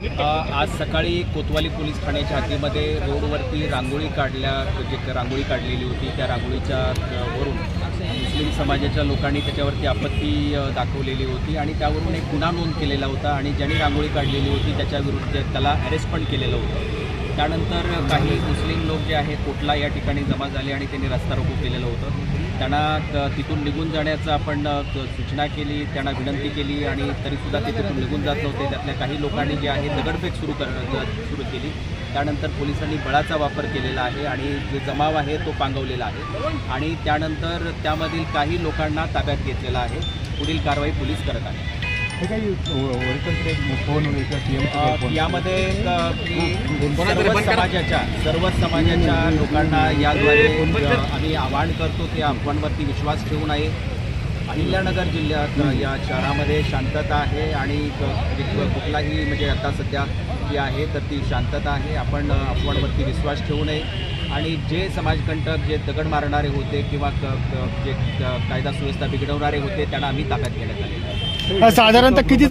आज सकाळी कोतवाली पोलीस ठाण्याच्या हद्दीमध्ये रोडवरती रांगोळी काढल्या जे रांगोळी काढलेली होती त्या रांगोळीच्या वरून मुस्लिम समाजाच्या लोकांनी त्याच्यावरती आपत्ती दाखवलेली होती आणि त्यावरून एक गुन्हा नोंद केलेला होता आणि ज्यांनी रांगोळी काढलेली होती त्याच्याविरुद्ध त्याला अरेस्ट पण केलेलं होतं. त्यानंतर काही मुस्लिम लोक जे आहेत कोटला या ठिकाणी जमा झाले आणि त्यांनी रस्ता रोको केलेलं होतं. त्यांना तिथून निघून जाण्याचं आपण सूचना केली त्यांना विनंती केली आणि तरीसुद्धा ते तिथून निघून जात नव्हते. त्यातल्या काही लोकांनी जे आहे दगडफेक सुरू कर सुरू केली. त्यानंतर पोलिसांनी बळाचा वापर केलेला आहे आणि जो जमाव आहे तो पांगवलेला आहे. आणि त्यानंतर त्यामधील काही लोकांना ताब्यात घेतलेला आहे. पुढील कारवाई पोलीस करत आहे हे काही वरिष्ठांकडे फोन किंवा यामध्ये सर्व समाजाच्या सर्व समाजाच्या लोकांना याद्वारे आम्ही आवाहन करतो की अफवांवरती विश्वास ठेवू नये अहिल्यानगर जिल्ह्यात या शहरामध्ये शांतता आहे आणि कुठलाही म्हणजे आता सध्या जी आहे तर ती शांतता आहे. आपण अफवांवरती विश्वास ठेवू नये. आणि जे समाजकंटक जे दगड मारणारे होते किंवा जे कायदा सुव्यवस्था बिघडवणारे होते त्यांना आम्ही ताब्यात घेण्यात आलेलं आहे. साधारणतः किती